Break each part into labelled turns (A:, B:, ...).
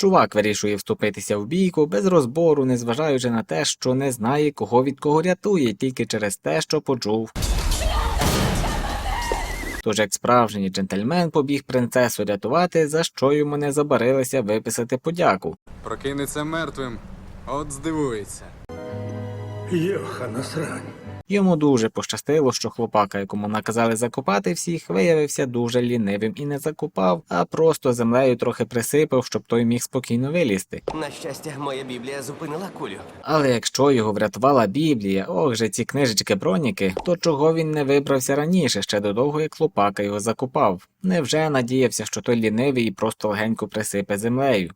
A: Чувак вирішує вступитися в бійку без розбору, незважаючи на те, що не знає, кого від кого рятує, тільки через те, що почув. Тож, як справжній джентльмен побіг принцесу рятувати, за що йому не забарилися виписати подяку.
B: Прокинеться мертвим, от здивується.
C: Йохана срань.
A: Йому дуже пощастило, що хлопака, якому наказали закопати всіх, виявився дуже лінивим і не закопав, а просто землею трохи присипав, щоб той міг спокійно вилізти.
D: На щастя, моя біблія зупинила кулю.
A: Але якщо його врятувала Біблія, ох же ці книжечки броніки, то чого він не вибрався раніше, ще до того, як хлопака його закопав? Невже надіявся, що той лінивий і просто легенько присипе землею?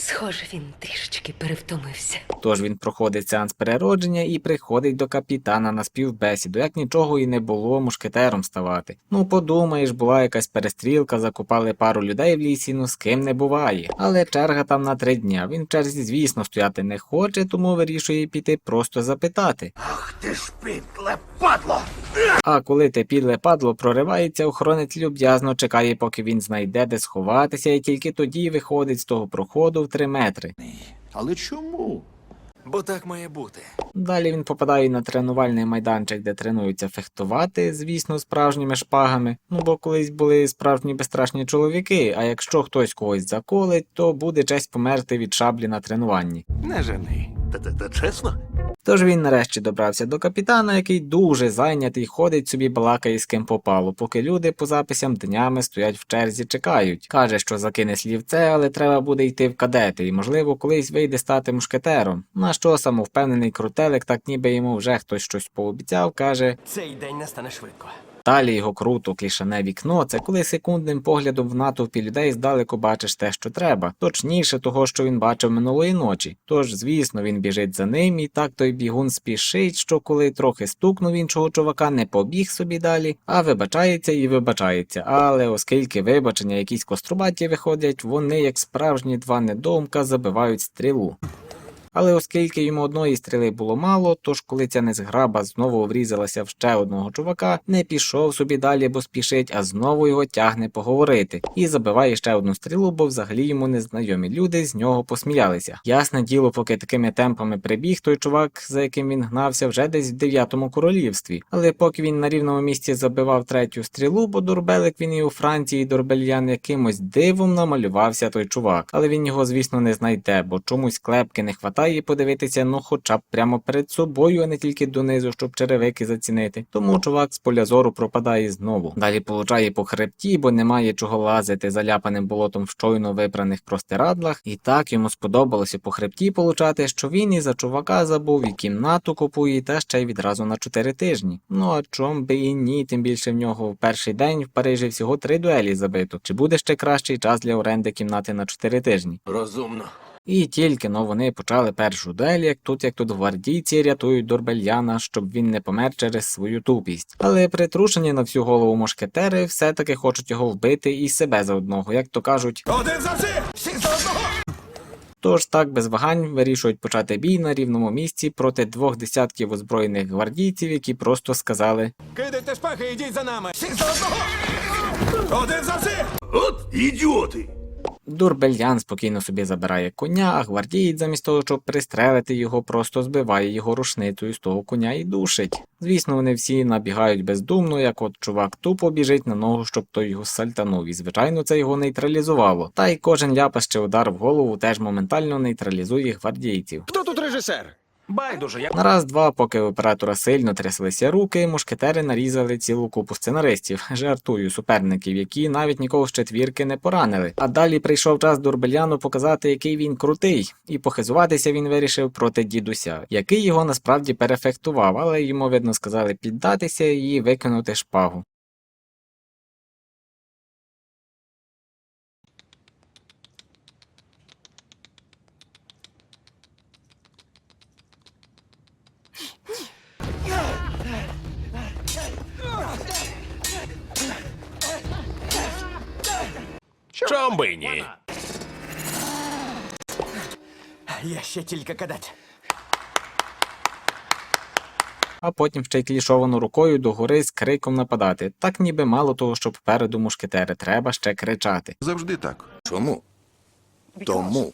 E: Схоже, він трішечки перевтомився.
A: Тож він проходить сеанс переродження і приходить до капітана на співбесіду, як нічого і не було мушкетером ставати. Ну подумаєш, була якась перестрілка, закопали пару людей в лісі, ну з ким не буває. Але черга там на три дня. Він в черзі, звісно, стояти не хоче, тому вирішує піти просто запитати.
C: Ах ти ж підле падло!
A: А коли те підле падло проривається, охоронець люб'язно чекає, поки він знайде де сховатися, і тільки тоді виходить з того проходу три метри.
C: Але чому?
D: Бо так має бути.
A: Далі він попадає на тренувальний майданчик, де тренуються фехтувати, звісно, справжніми шпагами. Ну бо колись були справжні безстрашні чоловіки, а якщо хтось когось заколить, то буде честь померти від шаблі на тренуванні.
C: Не жени. Та, та, та чесно?
A: Тож він нарешті добрався до капітана, який дуже зайнятий, ходить собі балакає з ким попало, поки люди по записям днями стоять в черзі, чекають. Каже, що закине слівце, але треба буде йти в кадети, і можливо колись вийде стати мушкетером. На що самовпевнений крутелик, так ніби йому вже хтось щось пообіцяв, каже.
D: Цей день настане швидко.
A: Далі його круто клішане вікно, це коли секундним поглядом в натовпі людей здалеку бачиш те, що треба, точніше того, що він бачив минулої ночі. Тож, звісно, він біжить за ним, і так той бігун спішить, що коли трохи стукнув іншого чувака, не побіг собі далі, а вибачається і вибачається. Але оскільки вибачення якісь кострубаті виходять, вони, як справжні два недоумка, забивають стрілу. Але оскільки йому одної стріли було мало, тож коли ця незграба знову врізалася в ще одного чувака, не пішов собі далі, бо спішить, а знову його тягне поговорити і забиває ще одну стрілу, бо взагалі йому незнайомі люди з нього посміялися. Ясне діло, поки такими темпами прибіг той чувак, за яким він гнався, вже десь в дев'ятому королівстві. Але поки він на рівному місці забивав третю стрілу, бо дурбелик він і у Франції дурбельян якимось дивом намалювався той чувак. Але він його, звісно, не знайде, бо чомусь клепки не хватає подивитися, ну хоча б прямо перед собою, а не тільки донизу, щоб черевики зацінити. Тому чувак з поля зору пропадає знову. Далі получає по хребті, бо немає чого лазити заляпаним болотом в щойно випраних простирадлах. І так йому сподобалося по хребті получати, що він і за чувака забув, і кімнату купує, та ще й відразу на чотири тижні. Ну а чом би і ні, тим більше в нього в перший день в Парижі всього три дуелі забито. Чи буде ще кращий час для оренди кімнати на чотири тижні?
C: Розумно.
A: І тільки но вони почали першу дуель, як тут, як тут гвардійці рятують Дорбельяна, щоб він не помер через свою тупість. Але притрушені на всю голову мушкетери все-таки хочуть його вбити і себе за одного, як то кажуть.
C: Один за всіх! Всіх за одного!
A: Тож так без вагань вирішують почати бій на рівному місці проти двох десятків озброєних гвардійців, які просто сказали
C: Кидайте шпаги йдіть за нами! Всіх за одного! Один за всіх! От ідіоти!
A: Дурбельян спокійно собі забирає коня, а гвардієць замість того, щоб пристрелити його, просто збиває його рушницею з того коня і душить. Звісно, вони всі набігають бездумно, як от чувак тупо біжить на ногу, щоб той його сальтанув, і звичайно це його нейтралізувало. Та й кожен ляпас чи удар в голову теж моментально нейтралізує гвардійців.
C: Хто тут режисер? Байдуже, я
A: На раз-два, поки оператора сильно тряслися руки, мушкетери нарізали цілу купу сценаристів, жартую, суперників, які навіть нікого з четвірки не поранили. А далі прийшов час Дурбеляну показати, який він крутий, і похизуватися він вирішив проти дідуся, який його насправді перефектував, але йому видно сказали піддатися і викинути шпагу.
F: Чом би ні?
D: Я ще тільки кадет.
A: А потім ще й клішовану рукою догори з криком нападати. Так ніби мало того, що попереду мушкетери, треба ще кричати.
G: Завжди так.
H: Чому? Тому,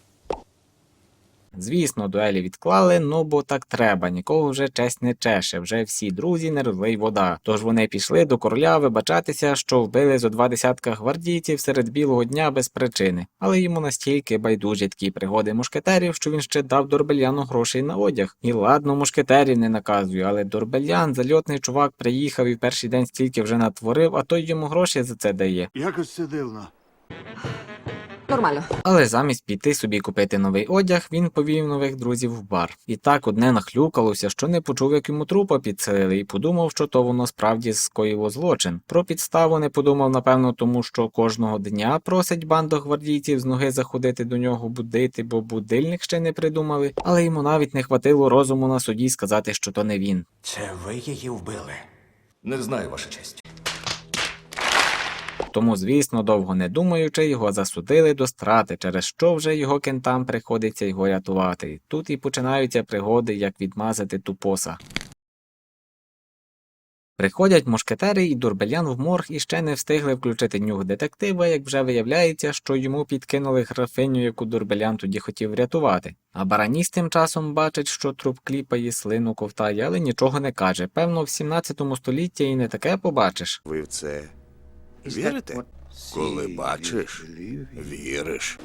A: Звісно, дуелі відклали, ну бо так треба, нікого вже честь не чеше, вже всі друзі не розлий вода. Тож вони пішли до короля вибачатися, що вбили зо два десятка гвардійців серед білого дня без причини, але йому настільки байдужі такі пригоди мушкетерів, що він ще дав Дорбельяну грошей на одяг. І ладно, мушкетерів не наказую, але Дорбельян, зальотний чувак, приїхав і в перший день стільки вже натворив, а той йому гроші за це дає.
G: Якось це дивно.
E: Нормально.
A: Але замість піти собі купити новий одяг, він повів нових друзів в бар. І так одне нахлюкалося, що не почув, як йому трупа підселили, і подумав, що то воно справді скоїло злочин. Про підставу не подумав, напевно, тому що кожного дня просить бандо гвардійців з ноги заходити до нього будити, бо будильник ще не придумали, але йому навіть не хватило розуму на суді сказати, що то не він.
D: Це ви її вбили.
H: Не знаю, ваша честь.
A: Тому, звісно, довго не думаючи, його засудили до страти, через що вже його кентам приходиться його рятувати. Тут і починаються пригоди, як відмазати тупоса. Приходять мушкетери і Дурбелян в морг і ще не встигли включити нюх детектива, як вже виявляється, що йому підкинули графиню, яку Дурбелян тоді хотів врятувати. А бараніс тим часом бачить, що труп кліпає, слину ковтає, але нічого не каже. Певно, в 17 столітті і не таке побачиш.
G: Ви це вірите?
F: Коли бачиш, віриш.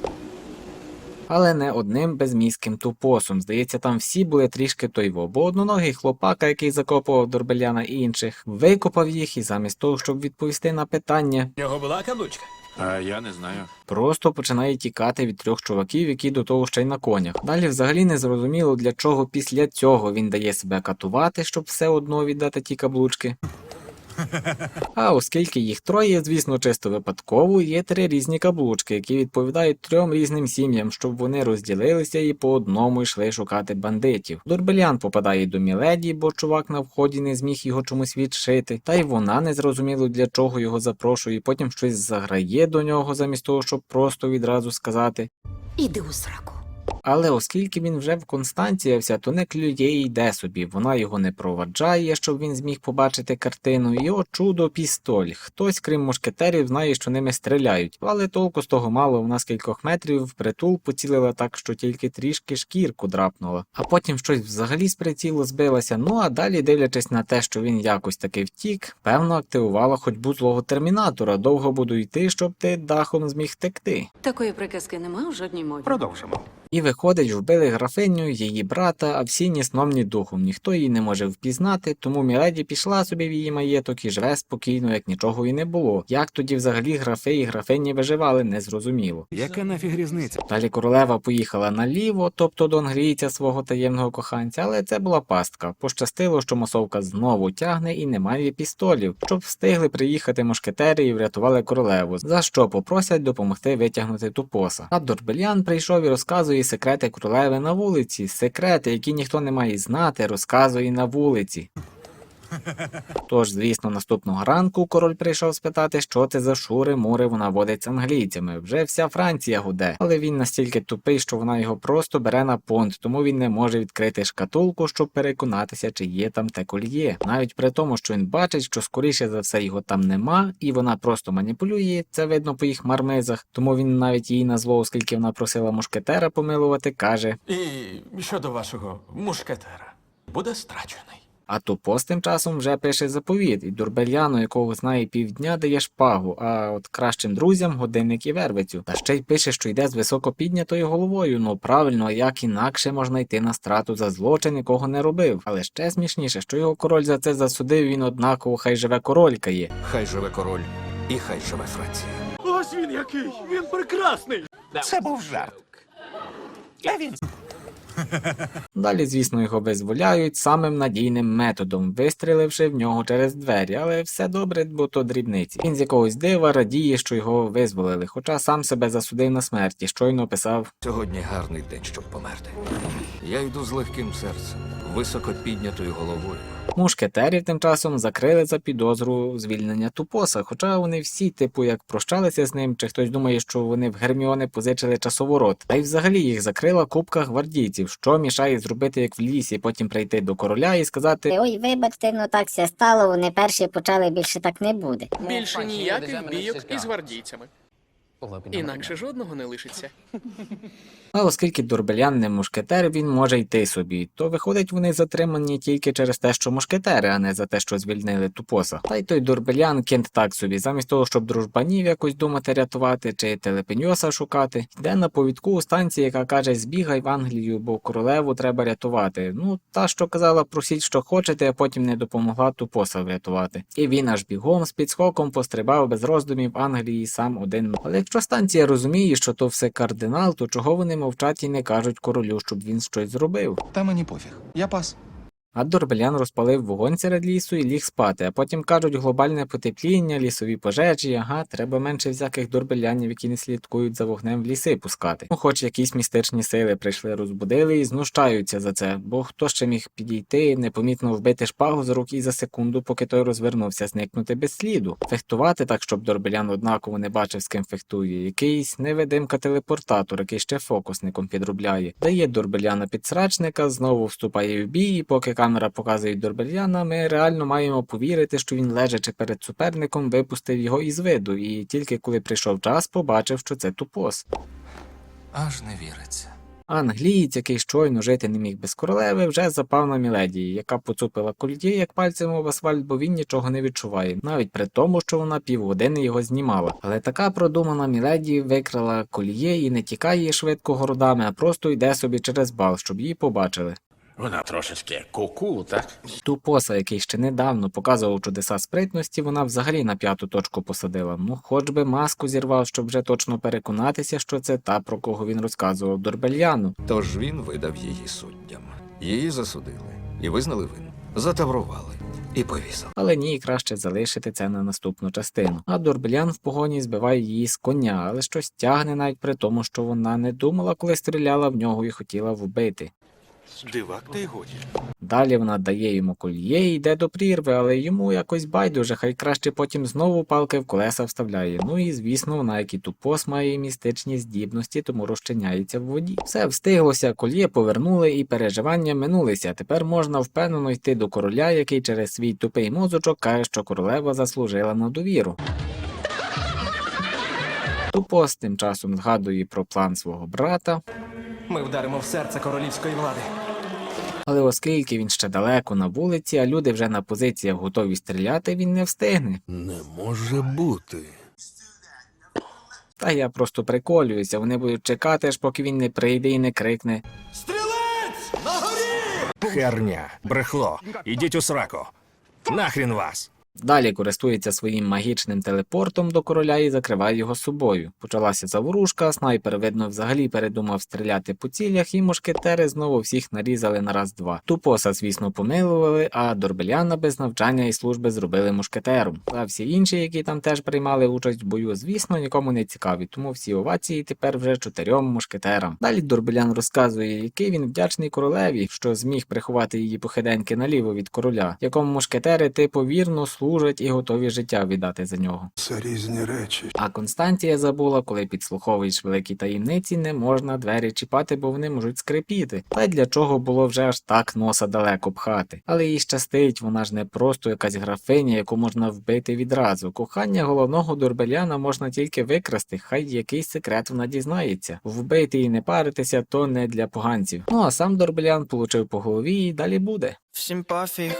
A: Але не одним безмізким тупосом. Здається, там всі були трішки тойво, бо одноногий хлопака, який закопував Дорбеляна і інших, викопав їх і замість того, щоб відповісти на питання,
C: В нього була каблучка.
F: А я не знаю.
A: просто починає тікати від трьох чуваків, які до того ще й на конях. Далі взагалі не зрозуміло, для чого після цього він дає себе катувати, щоб все одно віддати ті каблучки. А оскільки їх троє, звісно, чисто випадково, є три різні каблучки, які відповідають трьом різним сім'ям, щоб вони розділилися і по одному йшли шукати бандитів. Дурбелян попадає до Міледі, бо чувак на вході не зміг його чомусь відшити, та й вона не зрозуміло для чого його запрошує, і потім щось заграє до нього, замість того, щоб просто відразу сказати.
E: Іди у сраку.
A: Але оскільки він вже в Констанціявся, то не клює і йде собі. Вона його не проваджає, щоб він зміг побачити картину. І от чудо пістоль. Хтось, крім мушкетерів, знає, що ними стріляють, але толку з того мало вона з кількох метрів в притул поцілила так, що тільки трішки шкірку драпнула. А потім щось взагалі з прицілу збилася. Ну а далі, дивлячись на те, що він якось таки втік, певно активувала ходьбу злого термінатора. Довго буду йти, щоб ти дахом зміг текти.
E: Такої приказки нема у жодній мові.
H: Продовжимо.
A: І виходить, вбили графиню, її брата, а всі ні сном, ні духом. Ніхто її не може впізнати, тому Міледі пішла собі в її маєток і живе спокійно, як нічого і не було. Як тоді взагалі графи і графині виживали, незрозуміло.
G: Яка нафіг різниця?
A: Далі королева поїхала наліво, тобто до англійця свого таємного коханця, але це була пастка. Пощастило, що масовка знову тягне і немає пістолів, щоб встигли приїхати мушкетери і врятували королеву, за що попросять допомогти витягнути тупоса. А Дорбельян прийшов і розказує секрети королеви на вулиці, секрети, які ніхто не має знати, розказує на вулиці. Тож, звісно, наступного ранку король прийшов спитати, що це за шури мури вона водить з англійцями. Вже вся Франція гуде, але він настільки тупий, що вона його просто бере на понт, тому він не може відкрити шкатулку, щоб переконатися, чи є там те кольє. Навіть при тому, що він бачить, що скоріше за все його там нема, і вона просто маніпулює. Це видно по їх мармизах. Тому він навіть їй на зло, оскільки вона просила мушкетера помилувати, каже.
D: І щодо вашого мушкетера буде страчений.
A: А Тупос тим часом вже пише заповіт, і Дурбельяну, якого знає півдня, дає шпагу, а от кращим друзям годинник і вервицю. Та ще й пише, що йде з високо піднятою головою. Ну правильно, а як інакше можна йти на страту за злочин, якого не робив. Але ще смішніше, що його король за це засудив, він однаково хай живе королька є.
H: Хай живе король і хай живе Франція.
C: Ось він який! Він прекрасний!
H: Це був жарт. А він
A: Далі, звісно, його визволяють самим надійним методом, вистріливши в нього через двері, але все добре, бо то дрібниці. Він з якогось дива радіє, що його визволили, хоча сам себе засудив на смерті, щойно писав.
H: сьогодні гарний день, щоб померти. Я йду з легким серцем, високо піднятою головою.
A: Мушкетерів тим часом закрили за підозру звільнення тупоса, хоча вони всі, типу, як прощалися з ним, чи хтось думає, що вони в Герміони позичили часоворот. Та й взагалі їх закрила купка гвардійців, що мішає зробити як в лісі, потім прийти до короля і сказати.
I: Ой, вибачте, ну так все стало, вони перші почали, більше так не буде.
J: Більше ніяких бійок із гвардійцями.
I: Інакше жодного не лишиться.
A: А оскільки Дурбелян не мушкетер, він може йти собі, то виходить вони затримані тільки через те, що мушкетери, а не за те, що звільнили тупоса. Та й той Дурбелян кент так собі, замість того, щоб дружбанів якось думати рятувати чи телепеньоса шукати, йде на повідку у станції, яка каже: збігай в Англію, бо королеву треба рятувати. Ну, та, що казала, просіть, що хочете, а потім не допомогла тупоса врятувати. І він аж бігом з підскоком пострибав без роздумів в Англії сам один. Але якщо станція розуміє, що то все кардинал, то чого вони мовчать і не кажуть королю, щоб він щось зробив?
C: Та мені пофіг. Я пас.
A: А Дорбелян розпалив вогонь серед лісу і ліг спати, а потім кажуть глобальне потепління, лісові пожежі, ага, треба менше всяких дорбелянів, які не слідкують за вогнем в ліси пускати. Ну, хоч якісь містичні сили прийшли, розбудили і знущаються за це, бо хто ще міг підійти, непомітно вбити шпагу з рук і за секунду, поки той розвернувся, зникнути без сліду. Фехтувати так, щоб Дорбелян однаково не бачив, з ким фехтує. Якийсь невидимка телепортатор, який ще фокусником підробляє. Дає Дорбеляна підсрачника, знову вступає в бій, і поки камера показує Дорбеляна, ми реально маємо повірити, що він, лежачи перед суперником, випустив його із виду, і тільки коли прийшов час, побачив, що це тупос.
H: Аж не віриться.
A: Англієць, який щойно жити не міг без королеви, вже запав на Міледії, яка поцупила кольє як пальцем об асфальт, бо він нічого не відчуває, навіть при тому, що вона півгодини його знімала. Але така продумана Міледі викрала кольє і не тікає швидко городами, а просто йде собі через бал, щоб її побачили.
F: Вона трошечки куку, так?
A: Тупоса, який ще недавно показував чудеса спритності, вона взагалі на п'яту точку посадила. Ну, хоч би маску зірвав, щоб вже точно переконатися, що це та, про кого він розказував Дорбельяну.
H: Тож він видав її суддям. Її засудили і визнали винну. Затаврували і повісили.
A: Але ні, краще залишити це на наступну частину. А Дорбелян в погоні збиває її з коня, але щось тягне навіть при тому, що вона не думала, коли стріляла в нього і хотіла вбити.
D: Дивак та й годі.
A: Далі вона дає йому кольє і йде до прірви, але йому якось байдуже, хай краще потім знову палки в колеса вставляє. Ну і звісно, вона, як і тупос, має містичні здібності, тому розчиняється в воді. Все встиглося, кольє повернули і переживання минулися. Тепер можна впевнено йти до короля, який через свій тупий мозочок каже, що королева заслужила на довіру. Тупос тим часом згадує про план свого брата,
D: Ми вдаримо в серце королівської влади.
A: Але оскільки він ще далеко на вулиці, а люди вже на позиціях готові стріляти, він не встигне.
F: Не може бути.
A: Та я просто приколююся, вони будуть чекати, аж поки він не прийде і не крикне.
C: Стрілець! На горі! Херня, брехло. Ідіть у сраку. Нахрін вас.
A: Далі користується своїм магічним телепортом до короля і закриває його собою. Почалася заворушка, снайпер, видно, взагалі передумав стріляти по цілях, і мушкетери знову всіх нарізали на раз-два. Тупоса, звісно, помилували, а Дорбеляна без навчання і служби зробили мушкетером. А всі інші, які там теж приймали участь в бою, звісно, нікому не цікаві, тому всі овації тепер вже чотирьом мушкетерам. Далі Дорбелян розказує, який він вдячний королеві, що зміг приховати її похиденьки наліво від короля, якому мушкетери типу вірно служать і готові життя віддати за нього.
G: Це різні речі.
A: А Константія забула, коли підслуховуєш великі таємниці, не можна двері чіпати, бо вони можуть скрипіти. Та й для чого було вже аж так носа далеко пхати. Але їй щастить, вона ж не просто якась графиня, яку можна вбити відразу. Кохання головного дурбеляна можна тільки викрасти, хай якийсь секрет вона дізнається. Вбити і не паритися то не для поганців. Ну а сам дурбелян получив по голові і далі буде.
J: Всім пофіг.